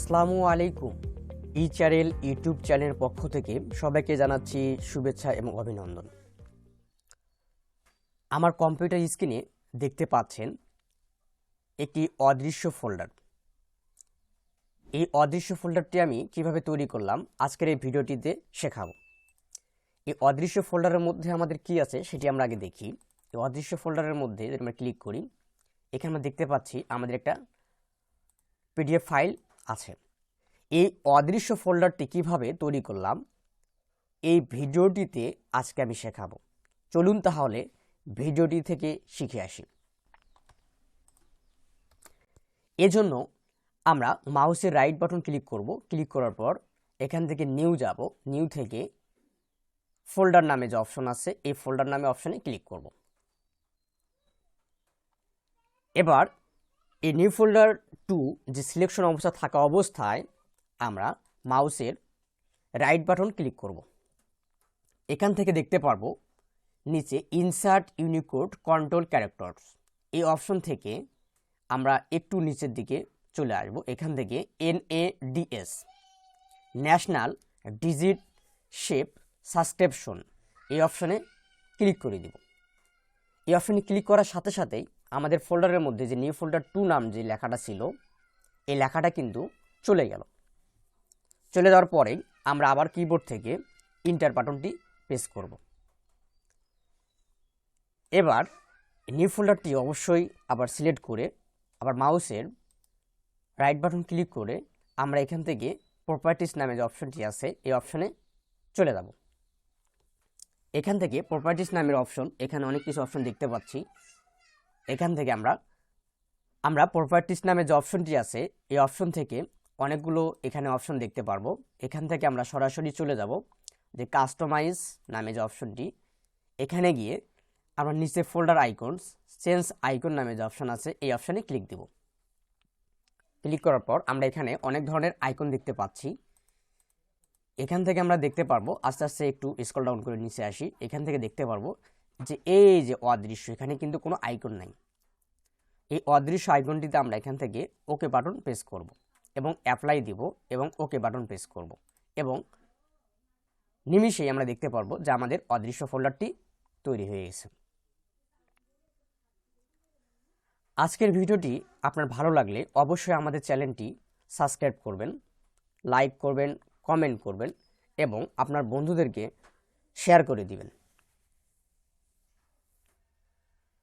আসসালামু আলাইকুম। ই channel, YouTube চ্যানেলের পক্ষ থেকে সবাইকে জানাচ্ছি শুভেচ্ছা এবং অভিনন্দন। আমার কম্পিউটার স্ক্রিনে দেখতে পাচ্ছেন একটি অদৃশ্য ফোল্ডার। এই অদৃশ্য ফোল্ডারটি আমি কীভাবে তৈরি করলাম আজকের এই ভিডিওটিতে শেখাবো। এই অদৃশ্য ফোল্ডারের মধ্যে আমাদের কি আছে সেটি আমরা আগে দেখি। এই অদৃশ্য ফোল্ডারের মধ্যে যদি আমরা ক্লিক করি, এখানে আমরা দেখতে পাচ্ছি আমাদের একটা পিডিএফ ফাইল আছে এই অদৃশ্য ফোল্ডারটি কীভাবে তৈরি করলাম, এই ভিডিওটিতে আজকে আমি শেখাবো। চলুন তাহলে ভিডিওটি থেকে শিখে আসি। এজন্য আমরা মাউসের রাইট বাটন ক্লিক করব। ক্লিক করার পর এখান থেকে নিউ যাব। নিউ থেকে ফোল্ডার নামে যে অপশন আছে, এই ফোল্ডার নামে অপশনে ক্লিক করব। এবার এই নিউ ফোল্ডার টু যে সিলেকশন অবস্থা থাকা অবস্থায় আমরা মাউসের রাইট বাটন ক্লিক করব। এখান থেকে দেখতে পারব নিচে ইনসার্ট ইউনিকোড কন্ট্রোল ক্যারেক্টার্স এই অপশন থেকে আমরা একটু নিচের দিকে চলে আসব। এখান থেকে N A DS national digit shape subscription এই অপশনে ক্লিক করে দিব। এই অপশনে ক্লিক করার সাথে সাথেই আমাদের ফোল্ডারের মধ্যে যে নিউ ফোল্ডার টু নাম যে লেখাটা ছিল, এই লেখাটা কিন্তু চলে গেল। চলে যাওয়ার পরেই আমরা আবার কিবোর্ড থেকে ইন্টার বাটনটি প্রেস করব। এবার নিউ ফোল্ডারটি অবশ্যই আবার সিলেক্ট করে আবার মাউসের রাইট বাটন ক্লিক করে আমরা এখান থেকে প্রপার্টিস নামে যে অপশনটি আছে, এই অপশনে চলে যাব। এখান থেকে প্রপার্টিস নামের অপশন এখানে অনেক কিছু অপশন দেখতে পাচ্ছি। এখান থেকে আমরা আমরা প্রপার্টিস নামে যে অপশনটি আছে, এই অপশন থেকে অনেকগুলো এখানে অপশন দেখতে পারব। এখান থেকে আমরা সরাসরি চলে যাব যে কাস্টমাইজ নামে যে অপশনটি এখানে গিয়ে আমরা নিচে ফোল্ডার আইকনস চেঞ্জ আইকন নামে যে অপশন আছে, এই অপশনে ক্লিক দিব। ক্লিক করার পর আমরা এখানে অনেক ধরনের আইকন দেখতে পাচ্ছি। এখান থেকে আমরা দেখতে পারব, আস্তে আস্তে একটু স্কল ডাউন করে নিচে আসি, এখান থেকে দেখতে পারব যে এই যে অদৃশ্য, এখানে কিন্তু কোনো আইকন নাই। এই অদৃশ্য আইকনটিতে আমরা এখান থেকে ওকে বাটন প্রেস করব এবং অ্যাপ্লাই দিব এবং ওকে বাটন প্রেস করব এবং নিমিষেই আমরা দেখতে পারব যে আমাদের অদৃশ্য ফোল্ডারটি তৈরি হয়ে গেছে। আজকের ভিডিওটি আপনার ভালো লাগলে অবশ্যই আমাদের চ্যানেলটি সাবস্ক্রাইব করবেন লাইক করবেন কমেন্ট করবেন এবং আপনার বন্ধুদেরকে শেয়ার করে দিবেন।